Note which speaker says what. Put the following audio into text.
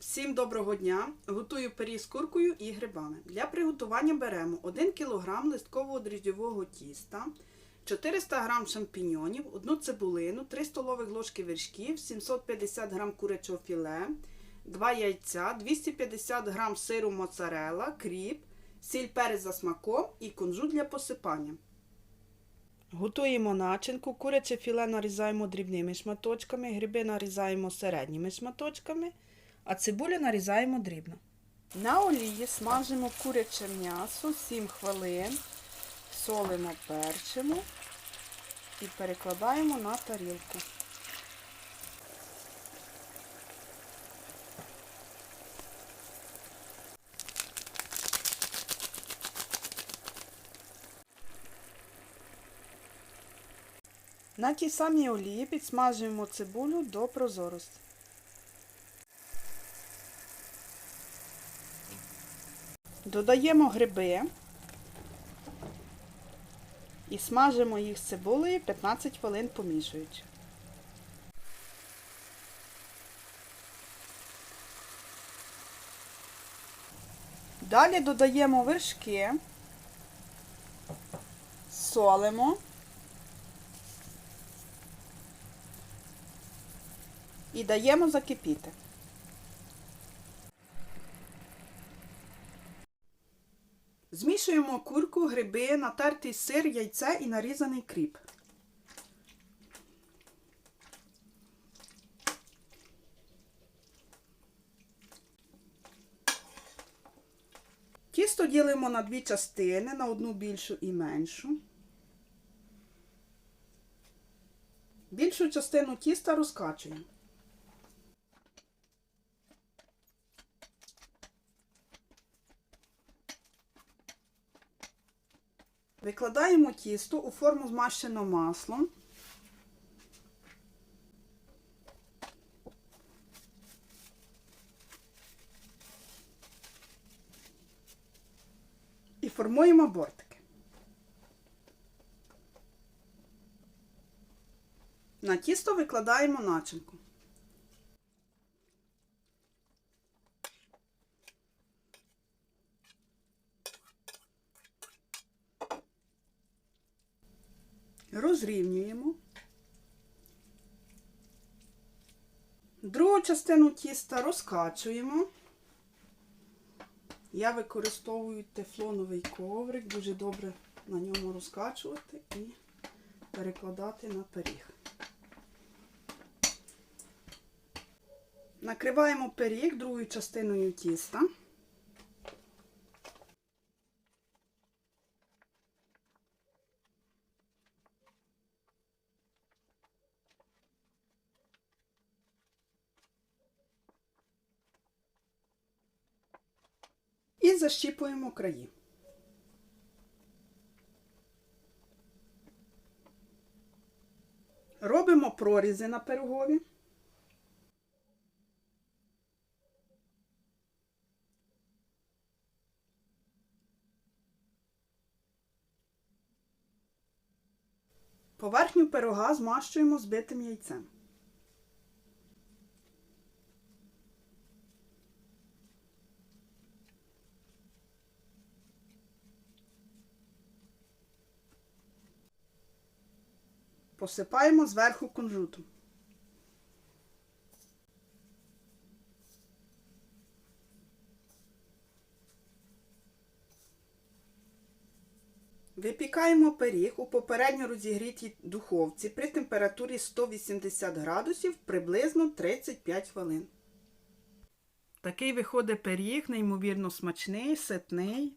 Speaker 1: Всім доброго дня! Готую пиріг з куркою і грибами. Для приготування беремо 1 кг листкового дріжджового тіста, 400 г шампіньонів, 1 цибулину, 3 столових ложки вершків, 750 г курячого філе, 2 яйця, 250 г сиру моцарелла, кріп, сіль перець за смаком і кунжут для посипання. Готуємо начинку. Куряче філе нарізаємо дрібними шматочками, гриби нарізаємо середніми шматочками, а цибулю нарізаємо дрібно. На олії смажимо куряче м'ясо 7 хвилин, солимо перчимо і перекладаємо на тарілку. На тій самій олії підсмажуємо цибулю до прозорості. Додаємо гриби і смажимо їх з цибулею 15 хвилин помішуючи. Далі додаємо вершки, солимо. І даємо закипіти. Змішуємо курку, гриби, натертий сир, яйце і нарізаний кріп. Тісто ділимо на дві частини, на одну більшу і меншу. Більшу частину тіста розкачуємо. Викладаємо тісто у форму змащену маслом. І формуємо бортики. На тісто викладаємо начинку. Розрівнюємо. Другу частину тіста розкачуємо. Я використовую тефлоновий коврик, дуже добре на ньому розкачувати і перекладати на пиріг. Накриваємо пиріг другою частиною тіста. І защіпуємо краї. Робимо прорізи на пирогові. Поверхню пирога змащуємо збитим яйцем. Посипаємо зверху кунжутом. Випікаємо пиріг у попередньо розігрітій духовці при температурі 180 градусів приблизно 35 хвилин. Такий виходить пиріг, неймовірно смачний, ситний.